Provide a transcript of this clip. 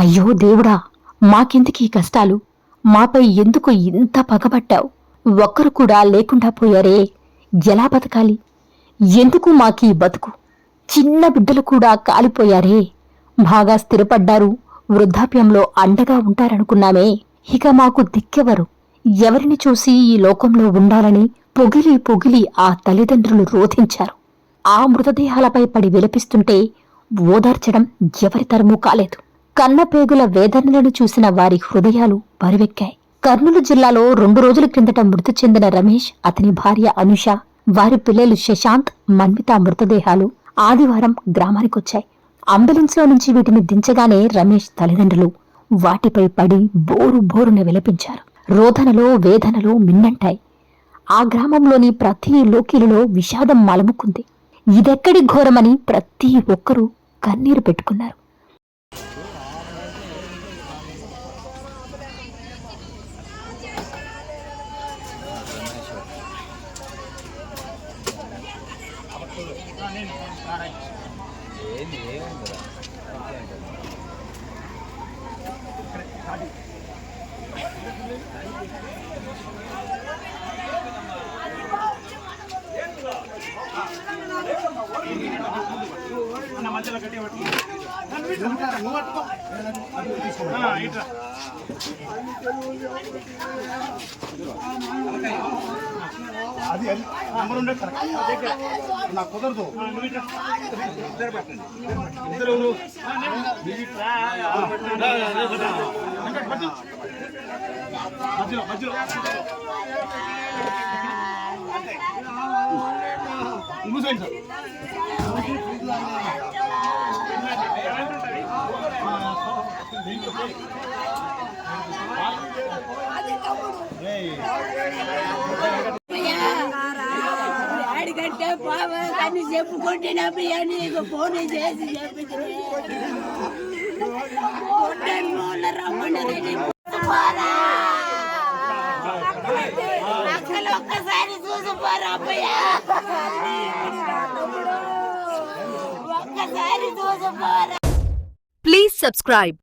అయ్యో దేవుడా మాకెందుకీ కష్టాలు? మాపై ఎందుకు ఇంత పగబట్టావు? ఒక్కరు కూడా లేకుండా పోయారే ఎలా బతకాలి ఎందుకు మాకీ బతుకు? చిన్న బిడ్డలు కూడా కాలిపోయారే. బాగా స్థిరపడ్డారు వృద్ధాప్యంలో అండగా ఉంటారనుకున్నామే. ఇక మాకు దిక్కెవరు ఎవరిని చూసి ఈ లోకంలో ఉండాలని పొగిలి పొగిలి ఆ తల్లిదండ్రులు రోధించారు. ఆ మృతదేహాలపై పడి విలపిస్తుంటే ఓదార్చడం ఎవరి తరమూ కాలేదు. కన్నపేగుల వేదనలను చూసిన వారి హృదయాలు బరువెక్కాయి. కర్నూలు జిల్లాలో రెండు రోజుల క్రిందట మృతి చెందిన రమేష్ అతని భార్య అనుష వారి పిల్లలు శశాంత్ మన్విత మృతదేహాలు ఆదివారం గ్రామానికొచ్చాయి. అంబులెన్స్లో నుంచి వీటిని దించగానే రమేష్ తల్లిదండ్రులు వాటిపై పడి బోరు బోరున విలపించారు. రోదనలో వేదనలో మిన్నంటాయి. ఆ గ్రామంలోని ప్రతి లోకిలలో విషాదం మలముకుంది. ఇదెక్కడి ఘోరమని ప్రతి ఒక్కరూ కన్నీరు పెట్టుకున్నారు. అది అది నంబర్ ఉండే కరెక్ట్ నాకు కుదరదు. ఇద్దరు. మధ్యలో మధ్యలో. మూసేయండి సార్ అడిగంటే పావ చెప్పుకుంటున్నప్పుడు అని నీకు ఫోన్ చేసి చెప్పింది ఒక్కసారి చూసిపోరా అబ్బయ్యా ఒక్కసారి చూసిపోరా Please subscribe